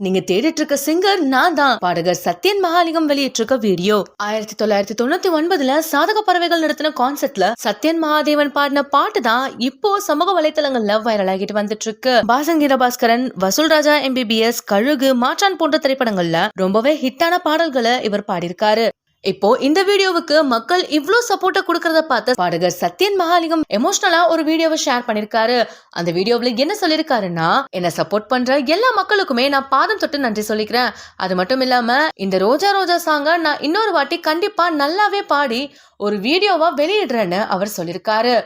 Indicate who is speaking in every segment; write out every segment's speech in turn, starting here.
Speaker 1: நீங்க தேடிட்டு இருக்க சிங்கர் நான் தான் பாடகர் சத்யன் மகாலிங்கம் வெளியிட்டிருக்க வீடியோ ஆயிரத்தி தொள்ளாயிரத்தி தொண்ணூத்தி ஒன்பதுல சாதக பறவைகள் நடத்தின கான்செர்ட்ல சத்யன் மகாதேவன் பாடின பாட்டு தான் இப்போ சமூக வலைத்தளங்கள்ல வைரல் ஆகிட்டு வந்துட்டு இருக்கு பாசங்கீத பாஸ்கரன் வசூல் ராஜா எம்பிபிஎஸ் கழுகு மாற்றான் போன்ற திரைப்படங்கள்ல ரொம்பவே ஹிட்டான பாடல்களை இவர் பாடியிருக்காரு. இப்போ இந்த வீடியோவுக்கு மக்கள் இவ்வளோ சப்போர்ட்டை கொடுக்கறத பார்த்து பாடகர் சத்யன் மகாலிங்கம் எமோஷனலா ஒரு வீடியோவை ஷேர் பண்ணிருக்காரு. அந்த வீடியோவில் என்ன சொல்லிருக்காருன்னா என்ன சப்போர்ட் பண்ற எல்லா மக்களுக்குமே நான் பாதம் தொட்டு நன்றி சொல்லிக்கிறேன். அது மட்டும் இல்லாம இந்த ரோஜா ரோஜா சாங்க நான் இன்னொரு வாட்டி கண்டிப்பா நல்லாவே பாடி ஒரு வீடியோவா வெளியிடுறேன்னு அவர் சொல்லிருக்காரு.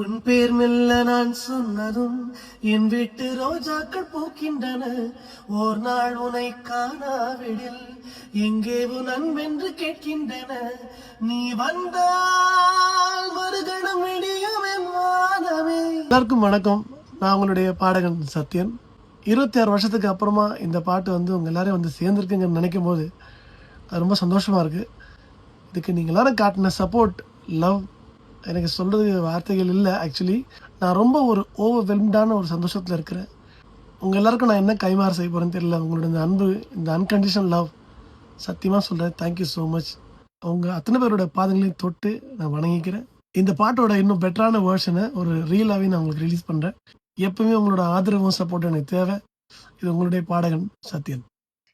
Speaker 2: உன் பேர் மெல்ல நான் சொன்னதும் என் வீட்டு ரோஜாக்கள் பூக்கின்றன. ஓர் நாள் உனை காணாவிடில் எங்கே உன் அன்பென்று கேட்கின்றன. நீ வந்தால் மறுகணம் விடியும் என் எல்லாருக்கும் வணக்கம். நான் உங்களுடைய பாடகன் சத்யன். இருபத்தி ஆறு வருஷத்துக்கு அப்புறமா இந்த பாட்டு வந்து உங்கள் எல்லாரையும் வந்து சேர்ந்துருக்குங்கன்னு நினைக்கும் போது அது ரொம்ப சந்தோஷமாக இருக்குது இதுக்கு நீங்கள் எல்லாரும் காட்டின சப்போர்ட் லவ் எனக்கு சொல்கிறதுக்கு வார்த்தைகள் இல்லை ஆக்சுவலி நான் ரொம்ப ஒரு ஓவர்வெல்ம்டான ஒரு சந்தோஷத்தில் இருக்கிறேன். உங்கள் எல்லாருக்கும் நான் என்ன கைமாறு செய்ய போகிறேன்னு தெரியல. உங்களோட இந்த அன்பு இந்த அன்கண்டிஷன் லவ் சத்தியமாக சொல்கிறேன் தேங்க்யூ ஸோ மச் அவங்க அத்தனை பேரோட பாதங்களையும் தொட்டு நான் வணங்கிக்கிறேன். இந்த பாட்டோட இன்னும் பெட்டரான வேர்ஷனை ஒரு ரீலாகவே நான் உங்களுக்கு ரிலீஸ் பண்ணுறேன் எப்பவுமே உங்களோட ஆதரவும் சப்போர்ட் எனக்கு தேவை. இது உங்களுடைய பாடகன் சத்யன்.